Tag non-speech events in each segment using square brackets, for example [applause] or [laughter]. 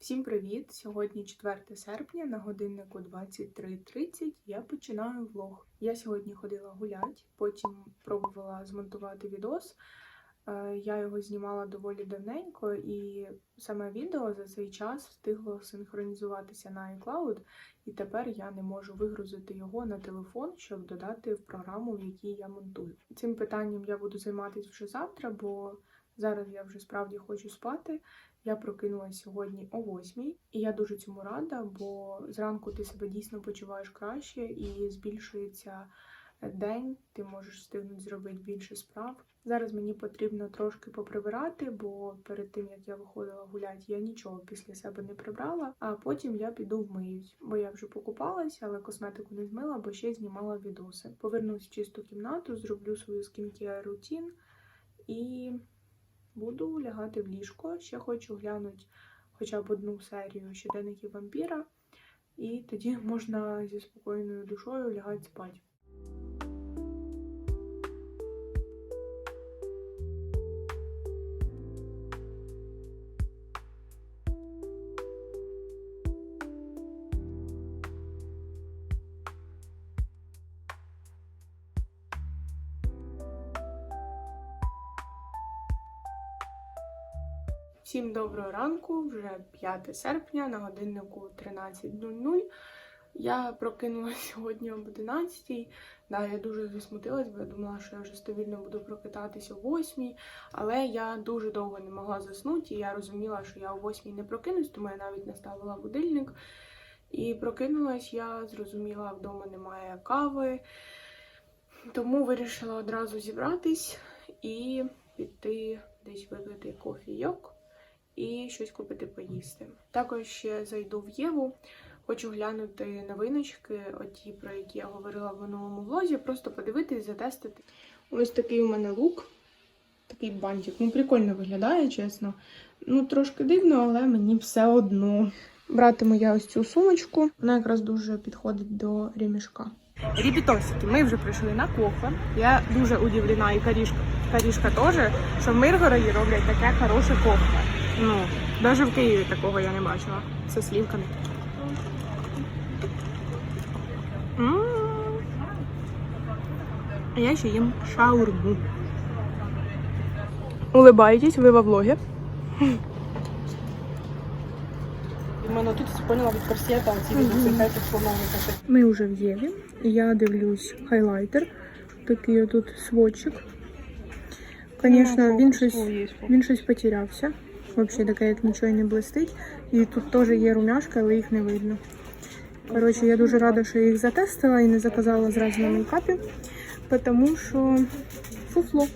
Всім привіт! Сьогодні 4 серпня на годиннику 23.30 я починаю влог. Я сьогодні ходила гулять, потім пробувала змонтувати відос. Е, Я його знімала доволі давненько, і саме відео за цей час встигло синхронізуватися на iCloud, і тепер я не можу вигрузити його на телефон, щоб додати в програму, в якій я монтую. Цим питанням я буду займатися вже завтра, бо зараз я вже справді хочу спати. Я прокинулася сьогодні о 8 і я дуже цьому рада, бо зранку ти себе дійсно почуваєш краще і збільшується день, ти можеш встигнути зробити більше справ. Зараз мені потрібно трошки поприбирати, бо перед тим як я виходила гуляти, я нічого після себе не прибрала. А потім я піду вмиюсь, бо я вже покупалася, але косметику не змила, бо ще знімала відоси. Повернусь в чисту кімнату, зроблю свою скінкер рутін і буду лягати в ліжко. Ще хочу глянути хоча б одну серію щоденників вампіра, і тоді можна зі спокійною душою лягати спати. Всім доброго ранку, вже 5 серпня на годиннику 13.00. Я прокинулася [laughs] сьогодні об 11 Да, я дуже засмутилась, бо я думала, що я вже стабільно буду прокидатися о 8 але я дуже довго не могла заснути, і я розуміла, що я о 8 не прокинусь, тому я навіть не ставила будильник. І прокинулась я, зрозуміла, вдома немає кави, тому вирішила одразу зібратись і піти десь випити кофійок і щось купити поїсти. Також ще зайду в Єву. Хочу глянути новиночки, оті, про які я говорила в минулому влозі, просто подивитись, затестити. Ось такий у мене лук, такий бантик. Ну, прикольно виглядає, чесно. Ну, трошки дивно, але мені все одно. Братиму я ось цю сумочку, вона якраз дуже підходить до ремішка. Ребятосики, ми вже прийшли на кофе. Я дуже удивлена, і Карішка, Карішка теж, що в Миргороді роблять таке хороше кофе. Ну, навіть в Києві такого я не бачила. Це слівками. М. А я ще їм шаурму. Улыбаєтесь, ви во влогі. У мене тут поняла від корсета, ці відоси, хай тут. Ми вже в Єві. Я дивлюсь хайлайтер. Такий отут сводчик. Звісно, він щось, він щось потерявся. Взагалі таке, як нічого не блистить. І тут теж є румяшки, але їх не видно. Коротше, я дуже рада, що я їх затестила і не заказала зразу на мейкапі, тому що фуфло.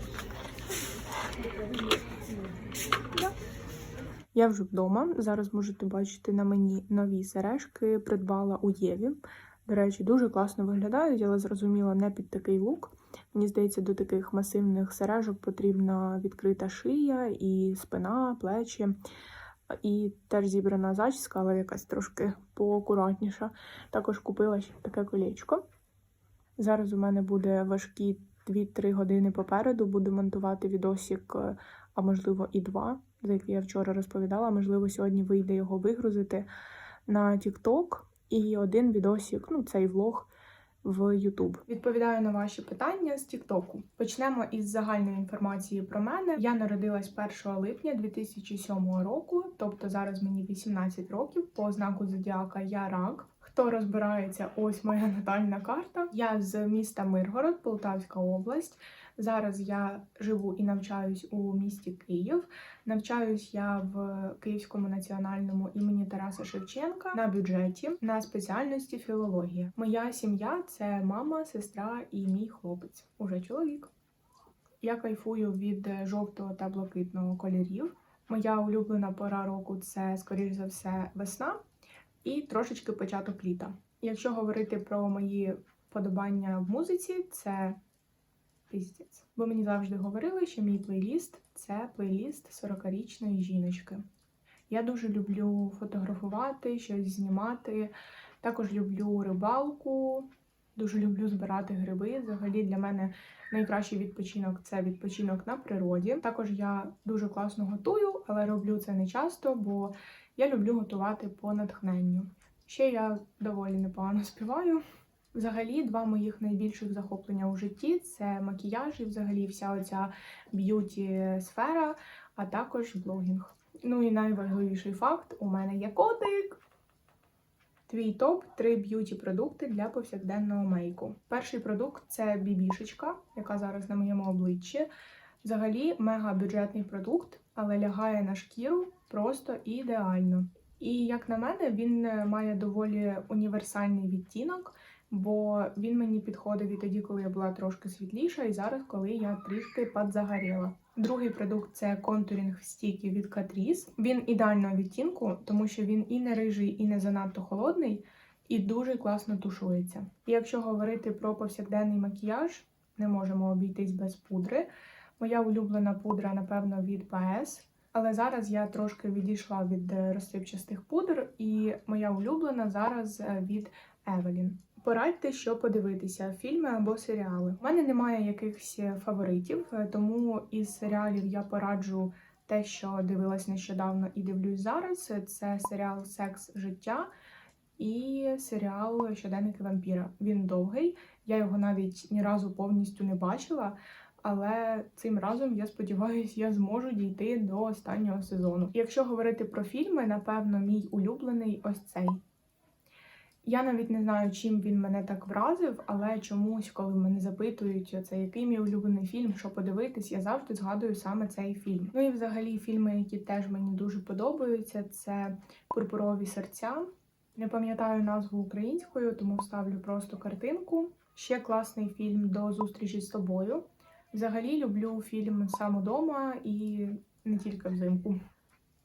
Я вже вдома. Зараз можете бачити на мені нові сережки. Придбала у Єві. До речі, дуже класно виглядають, але зрозуміло, не під такий лук. Мені здається, до таких масивних сережок потрібна відкрита шия і спина, плечі. І теж зібрана зачіска, але якась трошки поакуратніша. Також купила ще таке колечко. Зараз у мене буде важкі 2-3 години попереду. Буду монтувати відосик, е, а можливо і два, за який я вчора розповідала. Можливо, сьогодні вийде його вигрузити на TikTok і один відосик, ну цей влог в YouTube. Відповідаю на ваші питання з Тіктоку. Почнемо із загальної інформації про мене. Я народилась 1 липня 2007 року, тобто зараз мені 18 років. По знаку зодіака я рак. Хто розбирається, ось моя натальна карта. Я з міста Миргород, Полтавська область. Зараз я живу і навчаюсь у місті Київ. Навчаюсь я в Київському національному імені Тараса Шевченка на бюджеті на спеціальності філологія. Моя сім'я це мама, сестра і мій хлопець, уже чоловік. Я кайфую від жовтого та блакитного кольорів. Моя улюблена пора року це, скоріш за все, весна і трошечки початок літа. Якщо говорити про мої вподобання в музиці, це піздець. Бо мені завжди говорили, що мій плейліст це плейліст 40-річної жіночки. Я дуже люблю фотографувати, щось знімати. Також люблю рибалку, дуже люблю збирати гриби. Взагалі для мене найкращий відпочинок це відпочинок на природі. Також я дуже класно готую, але роблю це не часто, бо Я люблю готувати по натхненню. Ще я доволі непогано співаю. Взагалі, два моїх найбільших захоплення у житті це макіяж і взагалі вся оця б'юті сфера, а також блогінг. Ну і найважливіший факт: у мене є котик. Твій топ 3 б'юті продукти для повсякденного мейку. Перший продукт це бібішечка, яка зараз на моєму обличчі. Взагалі мега бюджетний продукт, але лягає на шкіру просто ідеально. І як на мене, він е, має доволі універсальний відтінок, бо він мені підходив і тоді, коли я була трошки світліша, і зараз, коли я трішки подзагоріла. Другий продукт це контурінг стіки від Catrice. Він ідеального відтінку, тому що він і не рижий, і не занадто холодний, і дуже класно тушується. І якщо говорити про повсякденний макіяж, не можемо обійтись без пудри. Моя улюблена пудра, напевно, від PS. Але зараз я трошки відійшла від розсипчастих пудр, і моя улюблена зараз е, від Evelyn. Порадьте, що подивитися: фільми або серіали. У мене немає якихось фаворитів, е, тому із серіалів я пораджу те, що дивилась нещодавно і дивлюсь зараз. Це серіал Секс життя і серіал Щоденники вампіра. Він довгий. Я його навіть ні разу повністю не бачила. Але цим разом я сподіваюся, я зможу дійти до останнього сезону. Якщо говорити про фільми, напевно, мій улюблений ось цей. Я навіть не знаю, чим він мене так вразив, але чомусь, коли мене запитують, це який мій улюблений фільм, що подивитись, я завжди згадую саме цей фільм. Ну і взагалі фільми, які теж мені дуже подобаються, це Пурпурові серця. Не пам'ятаю назву українською, тому ставлю просто картинку. Ще класний фільм до зустрічі з тобою. Взагалі люблю фільм сам удома і не тільки взимку.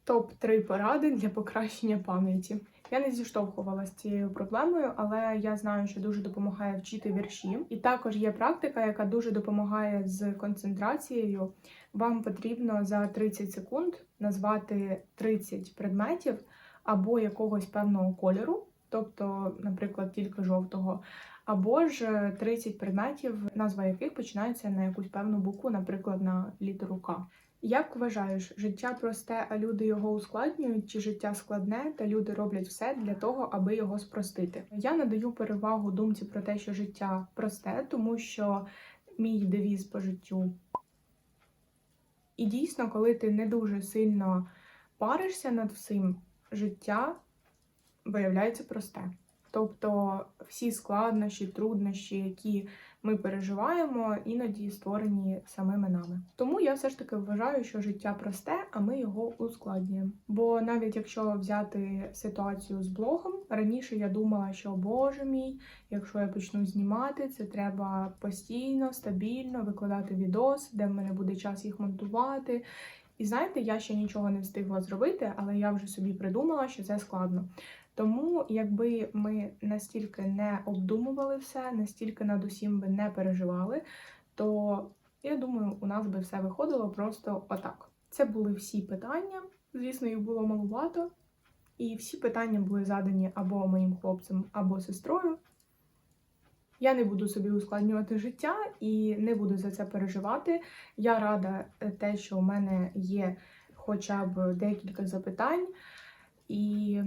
Топ 3 поради для покращення пам'яті. Я не зіштовхувалася з цією проблемою, але я знаю, що дуже допомагає вчити вірші. І також є практика, яка дуже допомагає з концентрацією. Вам потрібно за 30 секунд назвати 30 предметів або якогось певного кольору, тобто, наприклад, тільки жовтого, або ж 30 предметів, назва яких починається на якусь певну букву, наприклад, на літеру К. Як вважаєш, життя просте, а люди його ускладнюють, чи життя складне, та люди роблять все для того, аби його спростити? Я надаю перевагу думці про те, що життя просте, тому що мій девіз по життю. І дійсно, коли ти не дуже сильно паришся над всім, життя виявляється просте. Тобто всі складнощі, труднощі, які ми переживаємо, іноді створені самими нами. Тому я все ж таки вважаю, що життя просте, а ми його ускладнюємо. Бо навіть якщо взяти ситуацію з блогом, раніше я думала, що боже мій, якщо я почну знімати, це треба постійно, стабільно викладати відос, де в мене буде час їх монтувати. І знаєте, я ще нічого не встигла зробити, але я вже собі придумала, що це складно. Тому, якби ми настільки не обдумували все, настільки над усім би не переживали, то я думаю, у нас би все виходило просто отак. Це були всі питання. Звісно, їх було малувато, і всі питання були задані або моїм хлопцем, або сестрою. Я не буду собі ускладнювати життя і не буду за це переживати. Я рада е, те, що у мене є хоча б декілька запитань, і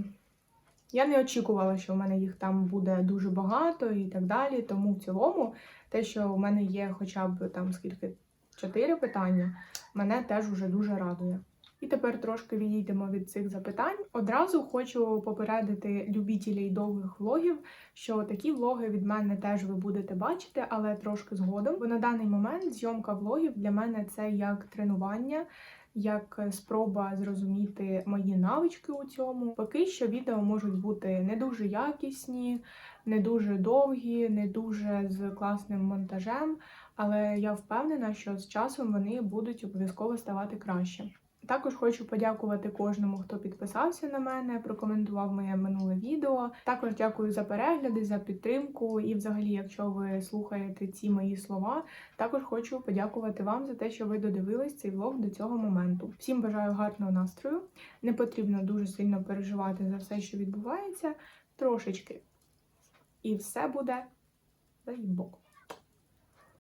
я не очікувала, що в мене їх там буде дуже багато і так далі. Тому в цілому, те, що у мене є хоча б там скільки чотири питання, мене теж уже дуже радує. І тепер трошки відійдемо від цих запитань. Одразу хочу попередити любітелей довгих влогів, що такі влоги від мене теж ви будете бачити, але трошки згодом. Бо на даний момент зйомка влогів для мене це як тренування, як спроба зрозуміти мої навички у цьому. Поки що відео можуть бути не дуже якісні, не дуже довгі, не дуже з класним монтажем. Але я впевнена, що з часом вони будуть обов'язково ставати краще. Також хочу подякувати кожному, хто підписався на мене, прокоментував моє минуле відео. Також дякую за перегляди, за підтримку. І, взагалі, якщо ви слухаєте ці мої слова, також хочу подякувати вам за те, що ви додивились цей влог до цього моменту. Всім бажаю гарного настрою. Не потрібно дуже сильно переживати за все, що відбувається, трошечки. І все буде дай Бог.